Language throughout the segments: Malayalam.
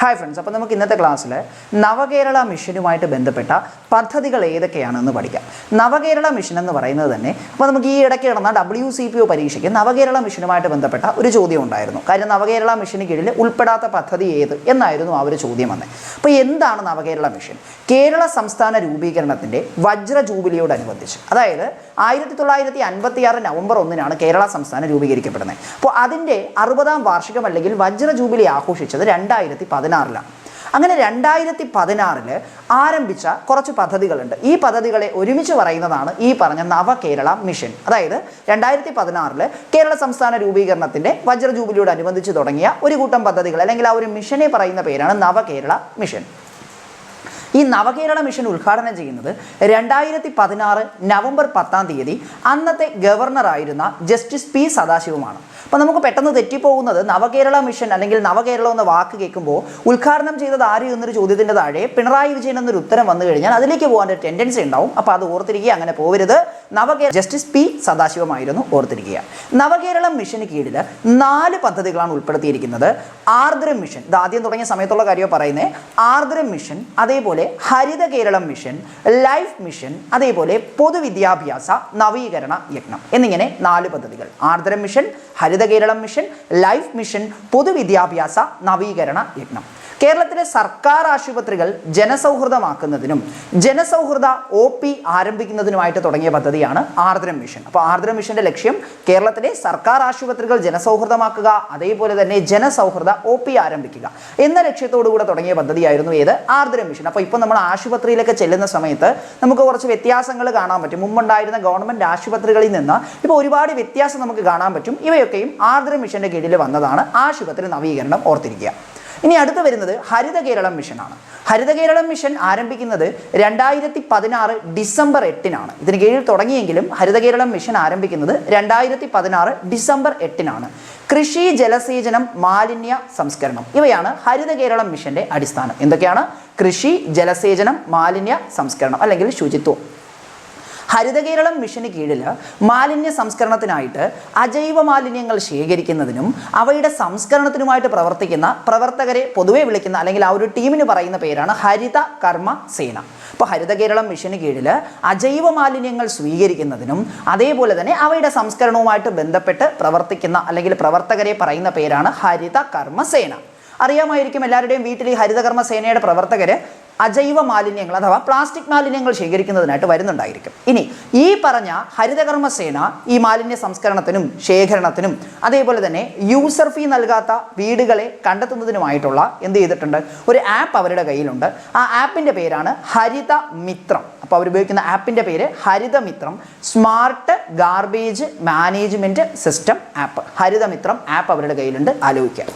ഹായ് ഫ്രണ്ട്സ് അപ്പോൾ നമുക്ക് ഇന്നത്തെ ക്ലാസ്സിൽ നവകേരള മിഷനുമായിട്ട് ബന്ധപ്പെട്ട പദ്ധതികൾ ഏതൊക്കെയാണെന്ന് പഠിക്കാം. നവകേരള മിഷൻ എന്ന് പറയുന്നത് തന്നെ അപ്പോൾ നമുക്ക് ഈ ഇടയ്ക്ക് നടന്ന ഡബ്ല്യു സി പി ഒ പരീക്ഷയ്ക്ക് നവകേരള മിഷനുമായിട്ട് ബന്ധപ്പെട്ട ഒരു ചോദ്യം ഉണ്ടായിരുന്നു. കാര്യം നവകേരള മിഷന് കീഴിൽ ഉൾപ്പെടാത്ത പദ്ധതി ഏത് എന്നായിരുന്നു ആ ഒരു ചോദ്യം വന്നത് അപ്പോൾ എന്താണ് നവകേരള മിഷൻ കേരള സംസ്ഥാന രൂപീകരണത്തിന്റെ വജ്ര ജൂബിലിയോടനുബന്ധിച്ച് അതായത് ആയിരത്തി തൊള്ളായിരത്തി അൻപത്തി ആറ് നവംബർ ഒന്നിനാണ് കേരള സംസ്ഥാനം രൂപീകരിക്കപ്പെടുന്നത്. അപ്പോൾ അതിന്റെ അറുപതാം വാർഷികം അല്ലെങ്കിൽ വജ്ര ജൂബിലി ആഘോഷിച്ചത് രണ്ടായിരത്തി പതിനാറിലാണ് അങ്ങനെ രണ്ടായിരത്തി പതിനാറിൽ ആരംഭിച്ച കുറച്ച് പദ്ധതികളുണ്ട്. ഈ പദ്ധതികളെ ഒരുമിച്ച് പറയുന്നതാണ് ഈ പറഞ്ഞ നവകേരള മിഷൻ. അതായത് രണ്ടായിരത്തി പതിനാറിൽ കേരള സംസ്ഥാന രൂപീകരണത്തിന്റെ വജ്ര ജൂബിലിയോടനുബന്ധിച്ച് തുടങ്ങിയ ഒരു കൂട്ടം പദ്ധതികൾ അല്ലെങ്കിൽ ആ ഒരു മിഷനെ പറയുന്ന പേരാണ് നവകേരള മിഷൻ. ഈ നവകേരള മിഷൻ ഉദ്ഘാടനം ചെയ്യുന്നത് രണ്ടായിരത്തി പതിനാറ് നവംബർ പത്താം തീയതി. അന്നത്തെ ഗവർണറായിരുന്ന ജസ്റ്റിസ് പി സദാശിവമാണ്. അപ്പോൾ നമുക്ക് പെട്ടെന്ന് തെറ്റിപ്പോകുന്നത് നവകേരള മിഷൻ അല്ലെങ്കിൽ നവകേരളം എന്ന വാക്ക് കേൾക്കുമ്പോൾ ഉദ്ഘാടനം ചെയ്തത് ആര് എന്നൊരു ചോദ്യത്തിന്റെ താഴെ പിണറായി വിജയൻ എന്നൊരു ഉത്തരം വന്നു കഴിഞ്ഞാൽ അതിലേക്ക് പോകാൻ ഒരു ടെൻഡൻസി ഉണ്ടാവും. അപ്പോൾ അത് ഓർത്തിരിക്കുക അങ്ങനെ പോകരുത് നവകേരള ജസ്റ്റിസ് പി സദാശിവമായിരുന്നു ഓർത്തിരിക്കുക. നവകേരളം മിഷന് കീഴിൽ നാല് പദ്ധതികളാണ് ഉൾപ്പെടുത്തിയിരിക്കുന്നത്. ആർദ്രം മിഷൻ. ഇത് ആദ്യം തുടങ്ങിയ സമയത്തുള്ള കാര്യമാണ് പറയുന്നത്. ആർദ്രം മിഷൻ അതേപോലെ Haritha Keralam mission life mission അതേപോലെ പൊതുവിദ്യാഭ്യാസ നവീകരണ യജ്ഞം എന്നിങ്ങനെ നാല് പദ്ധതികൾ. Aardram mission Haritha Keralam mission life mission പൊതുവിദ്യാഭ്യാസ നവീകരണ യജ്ഞം. കേരളത്തിലെ സർക്കാർ ആശുപത്രികൾ ജനസൗഹൃദമാക്കുന്നതിനും ജനസൗഹൃദ ഒ പി ആരംഭിക്കുന്നതിനുമായിട്ട് തുടങ്ങിയ പദ്ധതിയാണ് ആർദ്രം മിഷൻ. അപ്പോൾ ആർദ്രം മിഷന്റെ ലക്ഷ്യം കേരളത്തിലെ സർക്കാർ ആശുപത്രികൾ ജനസൗഹൃദമാക്കുക അതേപോലെ തന്നെ ജനസൗഹൃദ ഒ പി ആരംഭിക്കുക എന്ന ലക്ഷ്യത്തോടുകൂടെ തുടങ്ങിയ പദ്ധതിയായിരുന്നു ഏത്? ആർദ്രം മിഷൻ. അപ്പോൾ ഇപ്പോൾ നമ്മൾ ആശുപത്രിയിലൊക്കെ ചെല്ലുന്ന സമയത്ത് നമുക്ക് കുറച്ച് വ്യത്യാസങ്ങൾ കാണാൻ പറ്റും. മുമ്പുണ്ടായിരുന്ന ഗവൺമെന്റ് ആശുപത്രികളിൽ നിന്ന് ഇപ്പോൾ ഒരുപാട് വ്യത്യാസം നമുക്ക് കാണാൻ പറ്റും. ഇവയൊക്കെയും ആർദ്രം മിഷന്റെ കീഴിൽ വന്നതാണ് ആശുപത്രി നവീകരണം ഓർത്തിരിക്കുക. ഇനി അടുത്ത് വരുന്നത് ഹരിത കേരളം മിഷനാണ്. ഹരിത കേരളം മിഷൻ ആരംഭിക്കുന്നത് രണ്ടായിരത്തി പതിനാറ് ഡിസംബർ എട്ടിനാണ്. ഇതിന് കീഴിൽ തുടങ്ങിയെങ്കിലും ഹരിത കേരളം മിഷൻ ആരംഭിക്കുന്നത് രണ്ടായിരത്തി പതിനാറ് ഡിസംബർ എട്ടിനാണ്. കൃഷി ജലസേചനം മാലിന്യ സംസ്കരണം. ഇവയാണ് ഹരിത കേരളം മിഷന്റെ അടിസ്ഥാനം. എന്തൊക്കെയാണ്? കൃഷി ജലസേചനം മാലിന്യ സംസ്കരണം. അല്ലെങ്കിൽ ശുചിത്വം. ഹരിത കേരളം മിഷന് കീഴിൽ മാലിന്യ സംസ്കരണത്തിനായിട്ട് അജൈവ മാലിന്യങ്ങൾ ശേഖരിക്കുന്നതിനും അവയുടെ സംസ്കരണത്തിനുമായിട്ട് പ്രവർത്തിക്കുന്ന പ്രവർത്തകരെ പൊതുവെ വിളിക്കുന്ന അല്ലെങ്കിൽ ആ ഒരു ടീമിന് പറയുന്ന പേരാണ് ഹരിത കർമ്മ സേന. അപ്പോൾ ഹരിത കേരളം മിഷന് കീഴിൽ അജൈവ മാലിന്യങ്ങൾ സ്വീകരിക്കുന്നതിനും അതേപോലെ തന്നെ അവയുടെ സംസ്കരണവുമായിട്ട് ബന്ധപ്പെട്ട് പ്രവർത്തിക്കുന്ന അല്ലെങ്കിൽ പ്രവർത്തകരെ പറയുന്ന പേരാണ് ഹരിത കർമ്മ സേന. അറിയാമായിരിക്കും എല്ലാവരുടെയും വീട്ടിൽ ഈ ഹരിതകർമ്മ സേനയുടെ പ്രവർത്തകർ അജൈവ മാലിന്യങ്ങൾ അഥവാ പ്ലാസ്റ്റിക് മാലിന്യങ്ങൾ ശേഖരിക്കുന്നതിനായിട്ട് വരുന്നുണ്ടായിരിക്കും. ഇനി ഈ പറഞ്ഞ ഹരിതകർമ്മസേന ഈ മാലിന്യ സംസ്കരണത്തിനും ശേഖരണത്തിനും അതേപോലെ തന്നെ യൂസർ ഫീ നൽകാത്ത വീടുകളെ കണ്ടെത്തുന്നതിനുമായിട്ടുള്ള എന്ത് ചെയ്തിട്ടുണ്ട്? ഒരു ആപ്പ് അവരുടെ കയ്യിലുണ്ട്. ആ ആപ്പിന്റെ പേരാണ് ഹരിത മിത്രം അപ്പോൾ അവർ ഉപയോഗിക്കുന്ന ആപ്പിന്റെ പേര് Harithamithram. Smart garbage management system app Harithamithram app അവരുടെ കയ്യിലുണ്ട്. ആലോചിക്കുക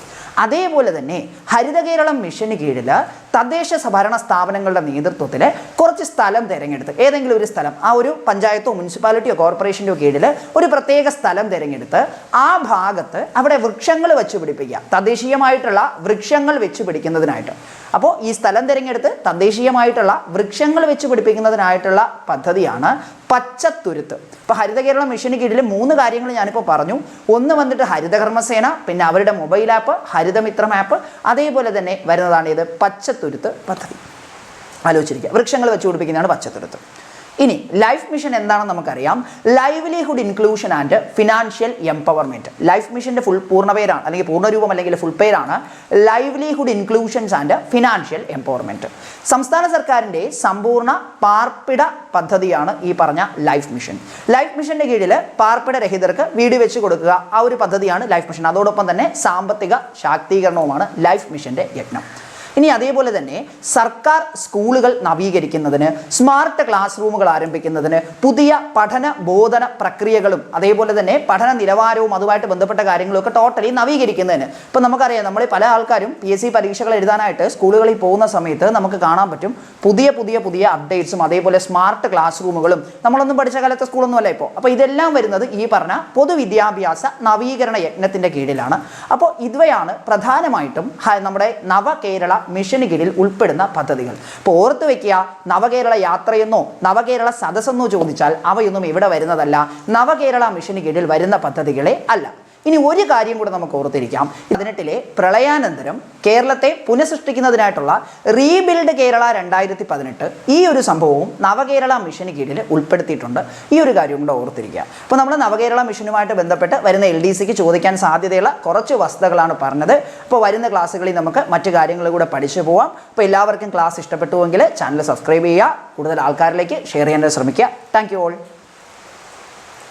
അതേപോലെ തന്നെ ഹരിത കേരളം മിഷന് കീഴിൽ തദ്ദേശ സ്വഭരണ സ്ഥാപനങ്ങളുടെ നേതൃത്വത്തിൽ കുറച്ച് സ്ഥലം തിരഞ്ഞെടുത്ത് ഏതെങ്കിലും ഒരു സ്ഥലം ആ ഒരു പഞ്ചായത്തോ മുനിസിപ്പാലിറ്റിയോ കോർപ്പറേഷന്റെയോ കീഴിൽ ഒരു പ്രത്യേക സ്ഥലം തിരഞ്ഞെടുത്ത് ആ ഭാഗത്ത് അവിടെ വൃക്ഷങ്ങൾ വെച്ച് പിടിപ്പിക്കുക തദ്ദേശീയമായിട്ടുള്ള വൃക്ഷങ്ങൾ വെച്ച് പിടിക്കുന്നതിനായിട്ട്. അപ്പോൾ ഈ സ്ഥലം തിരഞ്ഞെടുത്ത് തദ്ദേശീയമായിട്ടുള്ള വൃക്ഷങ്ങൾ വെച്ച് പിടിപ്പിക്കുന്നതിനായിട്ടുള്ള പദ്ധതിയാണ് പച്ചത്തുരുത്ത്. ഇപ്പോൾ ഹരിത കേരള മിഷന് കീഴിൽ മൂന്ന് കാര്യങ്ങൾ ഞാനിപ്പോൾ പറഞ്ഞു. ഒന്ന് വന്നിട്ട് ഹരിതകർമ്മസേന പിന്നെ അവരുടെ മൊബൈൽ ആപ്പ് ഹരിതമിത്രം ആപ്പ് അതേപോലെ തന്നെ വരുന്നതാണ് ഇത് പച്ചത്തുരുത്ത്. പദ്ധതി. ആലോചിച്ചിരിക്കുക. വൃക്ഷങ്ങൾ വെച്ച് പിടിപ്പിക്കുന്നതാണ് പച്ചത്തുരുത്ത്. ഇനി ലൈഫ് മിഷൻ എന്താണെന്ന് നമുക്കറിയാം. Livelihood inclusion and financial empowerment life മിഷന്റെ ഫുൾ പൂർണപേരാണ് അല്ലെങ്കിൽ പൂർണരൂപം അല്ലെങ്കിൽ ഫുൾ പേരാണ് livelihood inclusions and financial empowerment സംസ്ഥാന സർക്കാരിന്റെ സമ്പൂർണ പാർപ്പിട പദ്ധതിയാണ് ഈ പറഞ്ഞ ലൈഫ് മിഷൻ ലൈഫ് മിഷന്റെ കീഴിൽ പാർപ്പിട രഹിതർക്ക് വീട് വെച്ച് കൊടുക്കുക ആ ഒരു പദ്ധതിയാണ് ലൈഫ് മിഷൻ അതോടൊപ്പം തന്നെ സാമ്പത്തിക ശാക്തീകരണവുമാണ് ലൈഫ് മിഷന്റെ യജ്ഞം. ഇനി അതേപോലെ തന്നെ സർക്കാർ സ്കൂളുകൾ നവീകരിക്കുന്നതിന് സ്മാർട്ട് ക്ലാസ് റൂമുകൾ ആരംഭിക്കുന്നതിന് പുതിയ പഠന ബോധന പ്രക്രിയകളും അതേപോലെ തന്നെ പഠന നിലവാരവും അതുമായിട്ട് ബന്ധപ്പെട്ട കാര്യങ്ങളും ഒക്കെ ടോട്ടലി നവീകരിക്കുന്നതിന്. ഇപ്പം നമുക്കറിയാം നമ്മൾ പല ആൾക്കാരും പി എസ് സി പരീക്ഷകൾ എഴുതാനായിട്ട് സ്കൂളുകളിൽ പോകുന്ന സമയത്ത് നമുക്ക് കാണാൻ പറ്റും പുതിയ പുതിയ പുതിയ അപ്ഡേറ്റ്സും അതേപോലെ സ്മാർട്ട് ക്ലാസ് റൂമുകളും. നമ്മളൊന്നും പഠിച്ച കാലത്തെ സ്കൂളൊന്നുമല്ല ഇപ്പോൾ അപ്പോൾ ഇതെല്ലാം വരുന്നത് ഈ പറഞ്ഞ പൊതുവിദ്യാഭ്യാസ നവീകരണ യജ്ഞത്തിന്റെ കീഴിലാണ്. അപ്പോൾ ഇവയാണ് പ്രധാനമായിട്ടും നമ്മുടെ നവകേരള മിഷന് കീഴിൽ ഉൾപ്പെടുന്ന പദ്ധതികൾ. ഇപ്പോൾ ഓർത്ത് വയ്ക്കുക നവകേരള യാത്രയെന്നോ നവകേരള സദസ്സെന്നോ ചോദിച്ചാൽ അവയൊന്നും ഇവിടെ വരുന്നതല്ല. നവകേരള മിഷന് കീഴിൽ വരുന്ന പദ്ധതികളെ അല്ല. ഇനി ഒരു കാര്യം കൂടെ നമുക്ക് ഓർത്തിരിക്കാം. പതിനെട്ടിലെ പ്രളയാനന്തരം കേരളത്തെ പുനഃസൃഷ്ടിക്കുന്നതിനായിട്ടുള്ള റീബിൽഡ് കേരള രണ്ടായിരത്തി പതിനെട്ട് ഈ ഒരു സംഭവവും നവകേരള മിഷന് കീഴിൽ ഉൾപ്പെടുത്തിയിട്ടുണ്ട്. ഈ ഒരു കാര്യം കൂടെ ഓർത്തിരിക്കുക. അപ്പോൾ നമ്മൾ നവകേരള മിഷനുമായിട്ട് ബന്ധപ്പെട്ട് വരുന്ന എൽ ഡി സിക്ക് ചോദിക്കാൻ സാധ്യതയുള്ള കുറച്ച് വസ്തുതകളാണ് പറഞ്ഞത്. അപ്പോൾ വരുന്ന ക്ലാസ്സുകളിൽ നമുക്ക് മറ്റു കാര്യങ്ങൾ കൂടെ പഠിച്ചു പോവാം. അപ്പോൾ എല്ലാവർക്കും ക്ലാസ് ഇഷ്ടപ്പെട്ടുവെങ്കിൽ ചാനൽ സബ്സ്ക്രൈബ് ചെയ്യുക. കൂടുതൽ ആൾക്കാരിലേക്ക് ഷെയർ ചെയ്യാൻ ശ്രമിക്കുക. Thank you all.